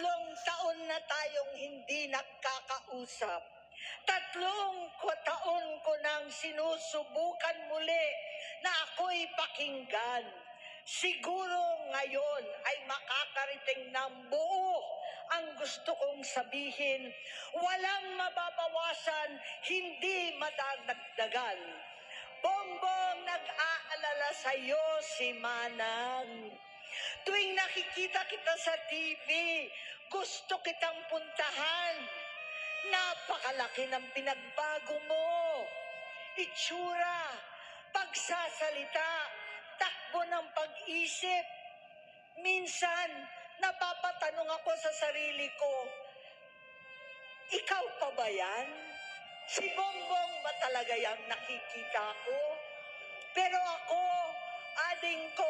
Tatlong taon na tayong hindi nagkakausap. Tatlong taon ko nang sinusubukan muli na ako'y pakinggan. Siguro ngayon ay makakariting ng buo ang gusto kong sabihin. Walang mababawasan, hindi madadagdagan. Bongbong nag-aalala sa iyo si Manang. Tuwing nakikita kita sa TV, gusto kitang puntahan. Napakalaki ng pinagbago mo. Itsura, pagsasalita, takbo ng pag-isip. Minsan, napapatanong ako sa sarili ko, ikaw pa ba yan? Si Bongbong ba talaga yung nakikita ko? Pero ako, ading ko,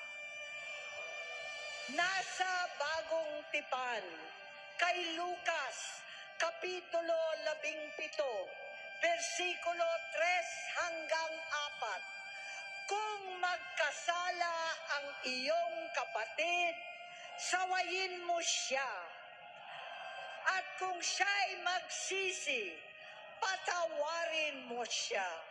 Nasa bagong tipan, kay Lucas, Kapitulo 17, versikulo 3 hanggang 4. Kung magkasala ang iyong kapatid, sawayin mo siya. At kung siya'y magsisi, patawarin mo siya.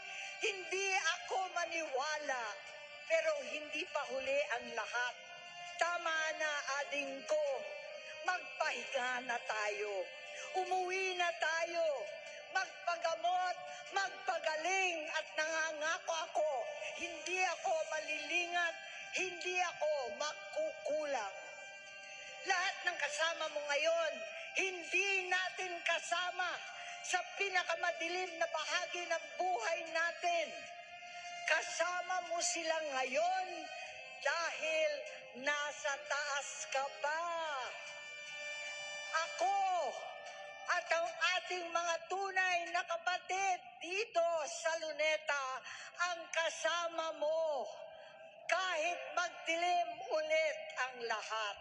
Hindi ako maniwala. Pero hindi pa huli ang lahat. Tama na, ading ko. Magpahinga na tayo. Umuwi na tayo. Magpagamot, magpagaling at nangangako ako. Hindi ako malilingat, hindi ako magkukulang. Lahat ng kasama mo ngayon, hindi natin kasama sa pinakamadilim na bahagi ng buhay natin. Kasama mo sila ngayon dahil nasa taas ka pa. Ako at ang ating mga tunay na kapatid dito sa Luneta ang kasama mo kahit magdilim ulit ang lahat.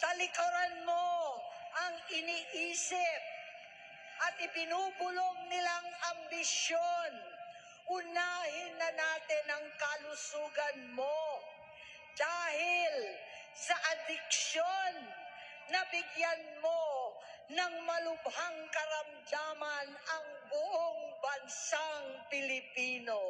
Talikuran mo ang iniisip at ipinubulong nilang ambisyon. Unahin na natin ang kalusugan mo dahil sa adiksyon na bigyan mo ng malubhang karamdaman ang buong bansang Pilipino.